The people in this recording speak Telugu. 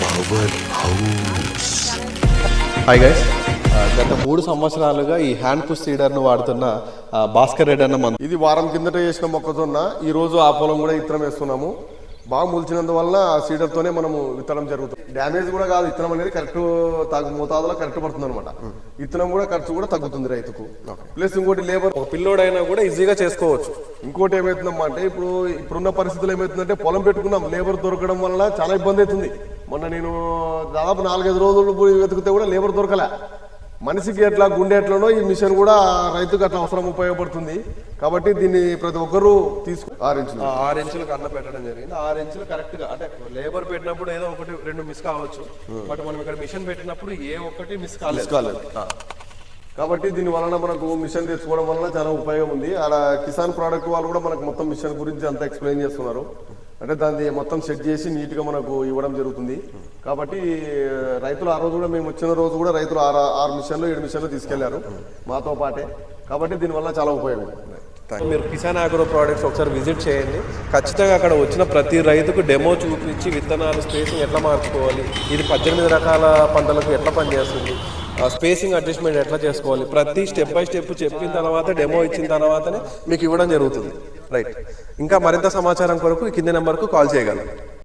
పవర్ హౌస్ హాయ్ గైస్ గత మూడు సంవత్సరాలుగా ఈ హ్యాండ్ పుష్ సీడర్ను వాడుతున్న ఆ, భాస్కర్ రెడ్డి అన్న మన ఇది వారం కిందట వేసిన మొక్కజొన్న. ఈ రోజు ఆ పొలం కూడా ఇత్తనం వేస్తున్నాము. బాగా మొలిచినందువల్ల ఆ సీడర్తోనే మనము విత్తనం జరుగుతుంది డ్యామేజ్ కూడా కాదు విత్తనం అనేది కరెక్ట్ తగు మోతాదులో కరెక్ట్ పడుతుంది అనమాట విత్తనం కూడా ఖర్చు కూడా తగ్గుతుంది రైతుకు. ప్లస్ ఇంకోటి లేబర్ ఒక పిల్లోడైనా కూడా ఈజీగా చేసుకోవచ్చు. ఇంకోటి ఏమవుతుందమ్మా అంటే ఇప్పుడు ఇప్పుడున్న పరిస్థితులు ఏమవుతుందంటే పొలం పెట్టుకున్నాం లేబర్ దొరకడం వల్ల చాలా ఇబ్బంది అవుతుంది. మొన్న నేను దాదాపు నాలుగైదు రోజులు పోయి వెతికితే కూడా లేబర్ దొరకలే. మనిషికి ఎట్లా గుండె ఎట్లనో ఈ మిషన్ కూడా రైతుకు అట్లా అవసరం ఉపయోగపడుతుంది. కాబట్టి దీన్ని ప్రతి ఒక్కరూ తీసుకు ఆరు ఇంచులు. ఆరు ఇంచులు కన్న పెట్టడం జరిగింది. ఆరు ఇంచులు కరెక్ట్గా అంటే లేబర్ పెట్టినప్పుడు ఏదో ఒకటి రెండు మిస్ కావచ్చు. బట్ మనం ఇక్కడ మిషన్ పెట్టినప్పుడు ఏ ఒక్కటి మిస్ కాలేదు. కాలేదు. కాబట్టి దీని వలన మనకు మిషన్ తెచ్చుకోవడం వలన చాలా ఉపయోగం ఉంది. ఆడ కిసాన్ ప్రోడక్ట్ వాళ్ళు కూడా మనకు మొత్తం మిషన్ గురించి అంతా ఎక్స్ప్లెయిన్ చేస్తున్నారు. అంటే దాన్ని మొత్తం సెట్ చేసి నీట్గా మనకు ఇవ్వడం జరుగుతుంది. కాబట్టి రైతులు ఆ రోజు కూడా మేము వచ్చిన రోజు కూడా రైతులు ఆరు ఆరు మిషన్లు ఏడు మిషన్లు తీసుకెళ్ళారు మాతో పాటే. కాబట్టి దీనివల్ల చాలా ఉపయోగం. మీరు కిసాన్ ఆగ్రో ప్రోడక్ట్స్ ఒకసారి విజిట్ చేయండి. ఖచ్చితంగా అక్కడ వచ్చిన ప్రతి రైతుకు డెమో చూపించి విత్తనాలు స్పేసింగ్ ఎట్లా మార్చుకోవాలి? ఇది పద్దెనిమిది రకాల పంటలకు ఎట్లా పనిచేస్తుంది? స్పేసింగ్ అడ్జస్ట్మెంట్ ఎట్లా చేసుకోవాలి? ప్రతి స్టెప్ బై స్టెప్ చెప్పిన తర్వాత డెమో ఇచ్చిన తర్వాతనే మీకు ఇవ్వడం జరుగుతుంది. రైట్ ఇంకా మరింత సమాచారం కొరకు ఈ కింది నెంబర్కు కాల్ చేయగలరు.